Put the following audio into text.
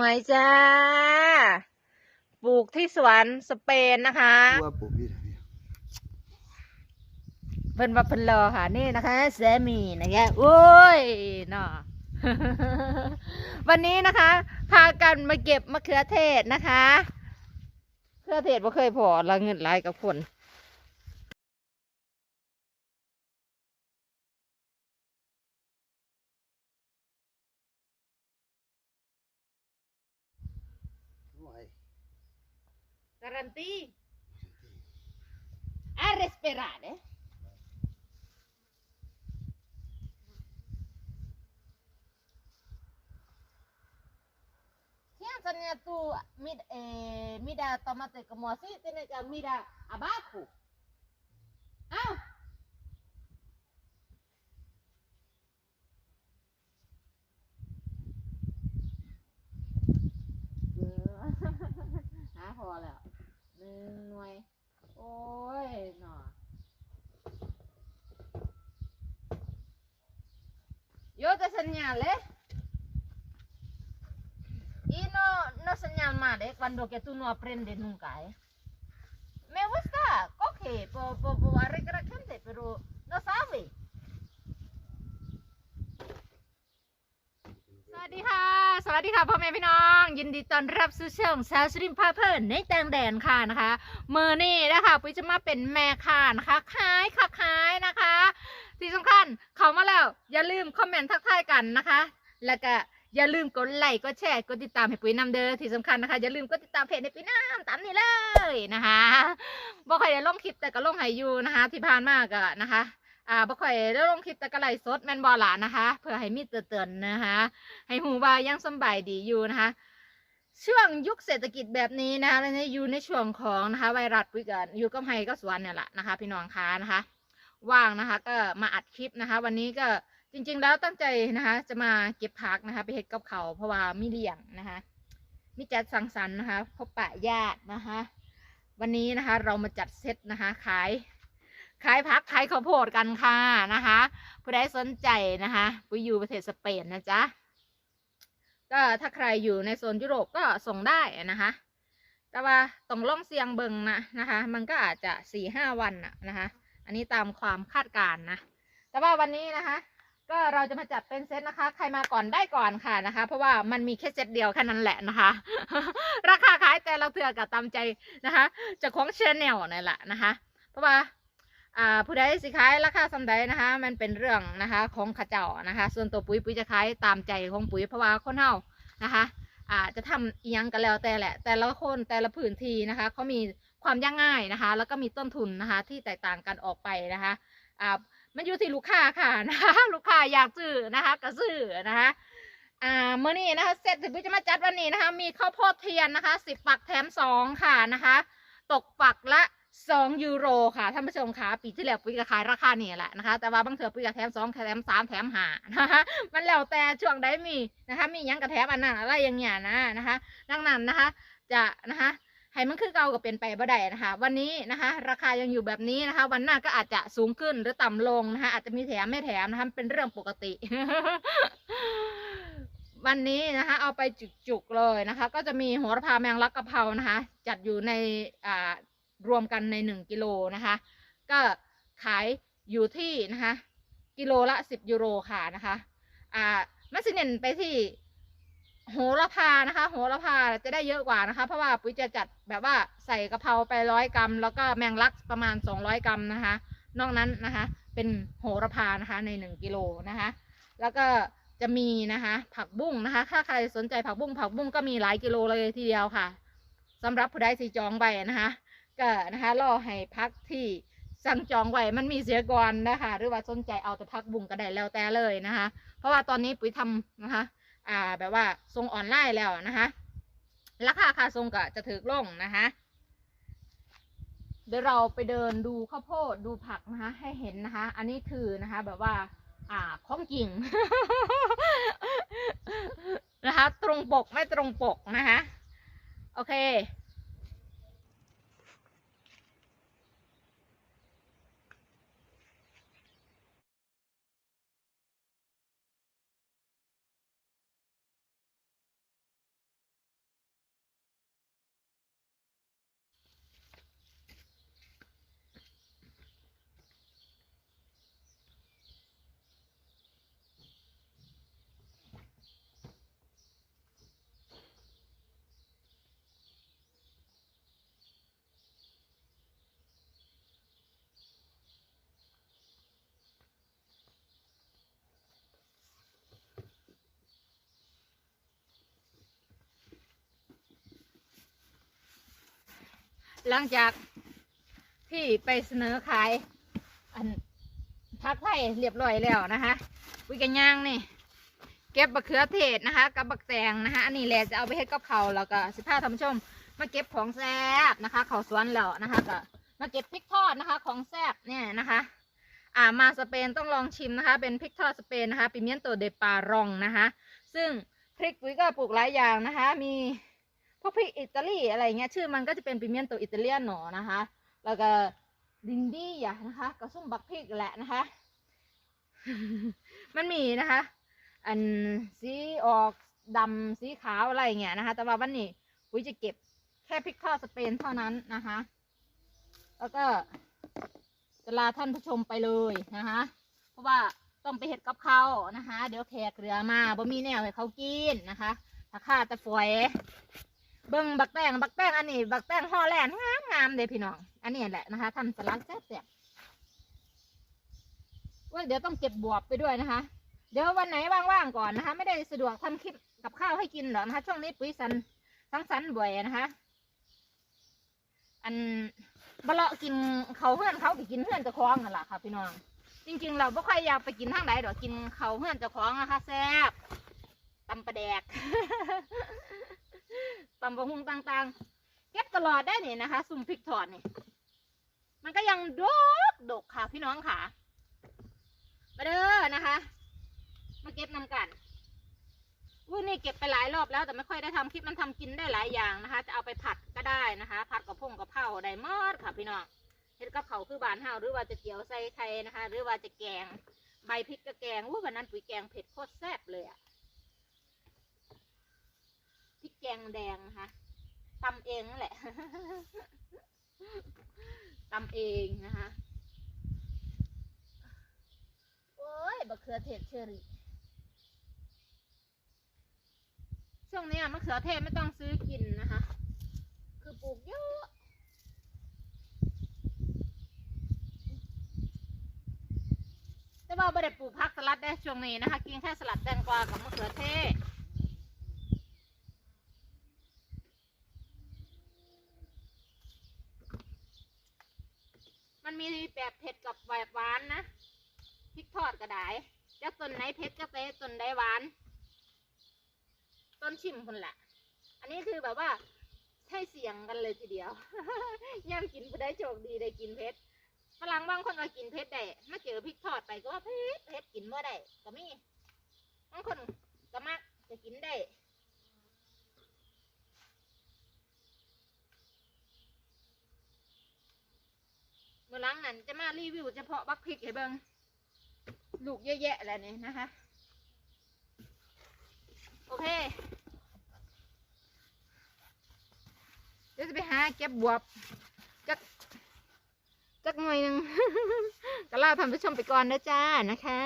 วยจ้า ปลูกที่สวนสเปนนะคะตัวปลูกนี่นะเนี่ยเพิ่นว่าเพิ่นรอค่ะ นี่นะคะแซมีนะคะโอ้ยเนาะวันนี้นะคะ พากันมาเก็บมะเขือเทศนะคะมะเขือเทศบ่เคยพอละเงินหลายกับคน Garanti. A respirare. Piensa tu, eh, mira, eh, mira tomate como así, tiene que abajo. Ah, หนึ่งหน่วย โอ้ยหนอโยte señale y no no señal mal eh cuando que tú no aprendes nunca eh me gusta coge por por por arreglar gente pero วัสดีค่ะพ่อแม่พี่น้อง ยินดีต้อนรับสู่ช่องสาวสริมพาเพลินในแตงแดนค่ะนะคะมือนี่นะคะปุ้ยจะมาเป็นแม่ค่ะนะคะขายค่ะขายนะคะ ที่สำคัญเขามาแล้วอย่าลืมคอมเมนต์ทักทายกันนะคะ แล้วก็อย่าลืมกดไลค์กดแชร์กดติดตามให้ปุ้ยนำเด้อที่สำคัญนะคะอย่าลืมกดติดตามเพจในปุ้ยน้ำตามนี้เลยนะคะบ่ค่อยได้ลงคลิปแต่ก็ลงให้อยู่นะคะ ที่ผ่านมาก็นะคะ อ่าบ่ค่อยได้ลงคลิปแต่ก็ไลสดแม่นบ่ล่ะนะคะ เพื่อให้มีเตือนๆนะคะ ให้หูว่ายังสบายดีอยู่นะคะ ช่วงยุคเศรษฐกิจแบบนี้นะคะและในอยู่ในช่วงของนะคะ ไวรัสวิกฤตอยู่กับไฮก็สวนเนี่ยแหละนะคะ พี่น้องค้านะคะ ว่างนะคะ ก็มาอัดคลิปนะคะ วันนี้ก็จริง ๆ แล้วตั้งใจนะคะ จะมาเก็บผักนะคะ ไปเฮ็ดกับเขาเพราะว่ามีเลี้ยงนะคะมีจัดสังสรรค์นะคะ พบปะญาตินะคะ วันนี้นะคะเรามาจัดเซตนะคะขาย ขายผักขายข้าวโพดกันค่ะนะคะ ผู้ใดสนใจนะคะไปอยู่ประเทศสเปนนะจ๊ะก็ถ้าใครอยู่ในโซนยุโรปก็ส่งได้นะคะ แต่ว่าต้องล่องเสียงเบิงนะนะคะ มันก็อาจจะสี่ห้าวันนะนะคะ อันนี้ตามความคาดการณ์นะ แต่ว่าวันนี้นะคะ ก็เราจะมาจัดเป็นเซตนะคะ ใครมาก่อนได้ก่อนค่ะนะคะ เพราะว่ามันมีแค่เซตเดียวแค่นั้นแหละนะคะ ราคาขายแต่เราเถื่อกับตามใจนะคะเจากของเชนแนลนี่นแหละนะคะ เพราะว่า อ่าผู้ใดสิขายราคาสำใดนะคะ มันเป็นเรื่องนะคะของข้าเจ้านะคะ ส่วนตัวปุ๋ยปุ๋ยจะขายตามใจของปุ๋ยเพราะว่าคนเฮานะคะอ่าจะทำอียังกันแล้วแต่แหละ แต่ละคนแต่ละพื้นที่นะคะเขามีความยากง่ายนะคะ แล้วก็มีต้นทุนนะคะที่แตกต่างกันออกไปนะคะอ่ามันอยู่ที่ลูกค้าค่ะนะคะลูกค้าอยากซื้อนะคะก็ซื้อนะคะอ่าเมื่อนี้นะคะเสร็จถึงปุ๋ยจะมาจัดวันนี้นะคะ มีข้าวโพดเทียนนะคะสิบฝักแถมสองค่ะนะคะ ตกฝักละ สองยูโรค่ะท่านผู้ชมคะปีที่แล้วปุ๋ยก็ขายราคานี่แหละนะคะ แต่ว่าบางเถื่อปุ๋ยก็แถมสองแถมสามแถมห้านะคะมันแล้วแต่ช่วงใดมีนะคะ มียังกระแถมอันนั้นอะไรอย่างเงี้ยนะนะคะดังนั้นนะคะ จะนะคะให้มันคือเก่าก็เป็นไปบ่ได้นะคะ วันนี้นะคะ ราคายังอยู่แบบนี้นะคะ วันหน้าก็อาจจะสูงขึ้นหรือต่ำลงนะคะ อาจจะมีแถมไม่แถมนะคะเป็นเรื่องปกติ วันนี้นะคะ เอาไปจุกๆเลยนะคะ ก็จะมีโหระพาแมงลักกะเพรานะคะ จัดอยู่ในอ่า รวมกันในหนึ่งกิโลนะคะ ก็ขายอยู่ที่นะคะ กิโลละสิบยูโรค่ะนะคะอ่ามัสิเนนไปที่โหระพานะคะ โหระพาจะได้เยอะกว่านะคะ เพราะว่าปุ๋ยจะจัดแบบว่าใส่กะเพราไปร้อยกรัม แล้วก็แมงลักประมาณสองร้อยกรัมนะคะ นอกนั้นนะคะ เป็นโหระพานะคะในหนึ่งกิโลนะคะ แล้วก็จะมีนะคะ ผักบุ้งนะคะ ถ้าใครสนใจผักบุ้งผักบุ้งก็มีหลายกิโลเลยทีเดียวค่ะสำหรับผู้ใดที่จองไปนะคะ ก็นะคะรอให้พักที่สั่งจองไว้มันมีเสียก่อนนะคะหรือว่าสนใจเอาแต่พักบุ้งก็ได้แล้วแต่เลยนะคะ เพราะว่าตอนนี้ปุ๋ยทำนะคะอ่าแบบว่าส่งออนไลน์แล้วนะคะราคาค่าส่งก็จะถือลงนะคะเดี๋ยวเราไปเดินดูข้าวโพดดูผักนะคะให้เห็นนะคะ อันนี้คือนะคะแบบว่า อ่าของจริงนะคะ ตรงปกไม่ตรงปกนะคะ โอเค หลังจากที่ไปเสนอขาย อันพักไทยเรียบร้อยแล้วนะคะวิกันย่างนี่ เก็บบักเขือเทศนะคะ กับบักแตงนะคะอันนี้แหละจะเอาไปให้กับเขาแล้วก็สิพาท่านผู้ชม มาเก็บของแซ่บนะคะเขาสวนแล้วนะคะก็มาเก็บพริกทอดนะคะ ของแซ่บเนี่ยนะคะ อ่ามาสเปนต้องลองชิมนะคะ เป็นพริกทอดสเปนนะคะปิเมียนโตเดปารองนะคะ ซึ่งพริกปุ๋ยก็ปลูกหลายอย่างนะคะ มี พวกพริกอิตาลีอะไรเงี้ยชื่อมันก็จะเป็นปิเมียนโตอิตาเลียนหนอนะคะ แล้วก็ดินดี้อะนะคะก็ส้มบักพริกแหละนะคะ มันมีนะคะ อันสีออกดำสีขาวอะไรเงี้ยนะคะ แต่ว่าวันนี้ปุ๋ยจะเก็บแค่พริกทอดสเปนเท่านั้นนะคะ แล้วก็จะลาท่านผู้ชมไปเลยนะคะ เพราะว่าต้องไปเห็ดกับเขานะคะ เดี๋ยวแขกเรือมาบ่มีแนวให้เขากินนะคะถ้าข้าแต่ฝอย เบิ่งบักแป้งบักแป้งอันนี้บักแป้งห่อแลนงามงามเลยพี่น้อง อันนี้แหละนะคะทำสลัดแซ่บๆว่าเดี๋ยวต้องเก็บบวบไปด้วยนะคะ เดี๋ยววันไหนว่างๆก่อนนะคะ ไม่ได้สะดวกทำคลิปกับข้าวให้กินหรอกนะคะ ช่วงนี้ปุ๋ยสันสังสรรค์บ่อยนะคะ อันบะเลาะกินเขาเพื่อนเขาไปกินเพื่อนจะคล้องนั่นแหละค่ะ พี่น้อง จริง ๆ เราไม่ค่อยอยากไปกินทางไหนดอกกินเขาเพื่อนจะคล้องนะคะแซ่บตำปลาแดก ตำบะฮุงต่างๆ เก็บตลอดได้นี่นะคะซุ่มพริกทอดนี่มันก็ยังดกดกค่ะพี่น้องค่ะ มาเด้อนะคะ มาเก็บนำกันอุ้ยนี่เก็บไปหลายรอบแล้วแต่ไม่ค่อยได้ทำคลิปมันทำกินได้หลายอย่างนะคะ จะเอาไปผัดก็ได้นะคะ ผัดกับพงกับเผาได้หมดค่ะพี่น้องเฮ็ดกับเขาคือบานเฮาหรือว่าจะเจียวใส่ไข่นะคะ หรือว่าจะแกง ใบพริกกระแกงอุ้ยวันนั้นปุ๋ยแกงเผ็ดโคตรแซ่บเลยอะ พริกแกงแดงนะคะตำเองนั่นแหละตำเองนะคะโอ้ยบะเขือเทศเชอรี่ช่วงนี้มะเขือเทศไม่ต้องซื้อกินนะคะ คือปลูกเยอะแต่ว่าไม่ได้ปลูกพักสลัดได้ช่วงนี้นะคะ กินแค่สลัดแตงกวากับมะเขือเทศ มันมีแบบเผ็ดกับแบบหวานนะพริกทอดก็ได้จะต้นไหนเผ็ดจะไปต้นใดหวาน ต้นชิมคนละอันนี้คือแบบว่าใช่เสียงกันเลยทีเดียวย่ำกินไปได้โชคดีได้กินเผ็ดฝรั่งบางคนก็กินเผ็ดได้มาเจอพริกทอดไปก็ว่าเผ็ดเผ็ดกินว่าได้ก็มีบางคนก็มักจะกินได้ มื่อหลังนั้นจะมารีวิวเฉพาะบักพริกให้เบิงลูกเยอะแยะแล้วนี่นะคะ โอเค เดี๋ยวจะไปหาเก็บบวบจักจักหน่อยหนึ่ง ก็ลาท่านผู้ชมไปก่อนนะจ้านะคะ